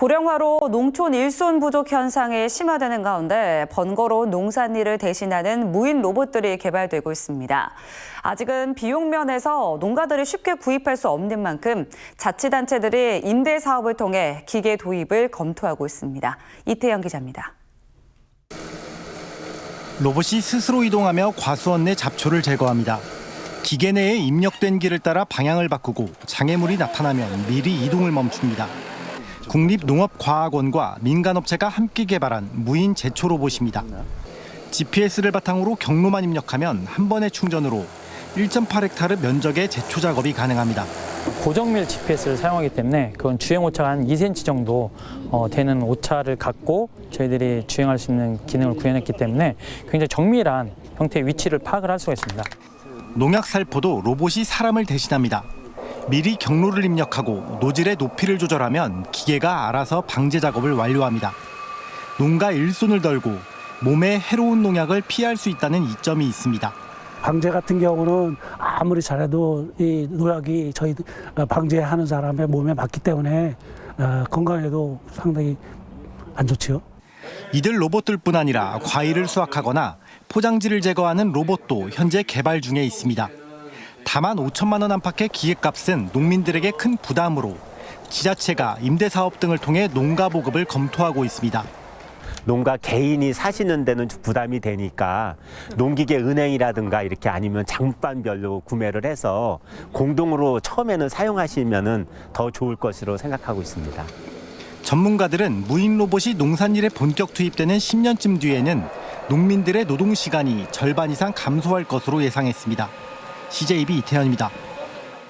고령화로 농촌 일손 부족 현상이 심화되는 가운데 번거로운 농산일을 대신하는 무인 로봇들이 개발되고 있습니다. 아직은 비용 면에서 농가들이 쉽게 구입할 수 없는 만큼 자치단체들이 임대 사업을 통해 기계 도입을 검토하고 있습니다. 이태영 기자입니다. 로봇이 스스로 이동하며 과수원 내 잡초를 제거합니다. 기계 내에 입력된 길을 따라 방향을 바꾸고 장애물이 나타나면 미리 이동을 멈춥니다. 국립농업과학원과 민간업체가 함께 개발한 무인 제초 로봇입니다. GPS를 바탕으로 경로만 입력하면 한 번의 충전으로 1.8헥타르 면적의 제초 작업이 가능합니다. 고정밀 GPS를 사용하기 때문에 그건 주행 오차가 한 2cm 정도 어, 되는 오차를 갖고 저희들이 주행할 수 있는 기능을 구현했기 때문에 굉장히 정밀한 형태의 위치를 파악을 할 수가 있습니다. 농약 살포도 로봇이 사람을 대신합니다. 미리 경로를 입력하고 노즐의 높이를 조절하면 기계가 알아서 방제 작업을 완료합니다. 농가 일손을 덜고 몸에 해로운 농약을 피할 수 있다는 이점이 있습니다. 방제 같은 경우는 아무리 잘해도 이 노약이 저희 어, 방제하는 사람의 몸에 맞기 때문에 어, 건강에도 상당히 안 좋지요. 이들 로봇들뿐 아니라 과일을 수확하거나 포장지를 제거하는 로봇도 현재 개발 중에 있습니다. 다만 5천만 원 안팎의 기계값은 농민들에게 큰 부담으로 지자체가 임대 사업 등을 통해 농가 보급을 검토하고 있습니다. 농가 개인이 사시는 데는 좀 부담이 되니까 농기계 은행이라든가 이렇게 아니면 장반별로 구매를 해서 공동으로 처음에는 사용하시면은 더 좋을 것으로 생각하고 있습니다. 전문가들은 무인 로봇이 농산일에 본격 투입되는 10년쯤 뒤에는 농민들의 노동 시간이 절반 이상 감소할 것으로 예상했습니다. CJB 이태현입니다.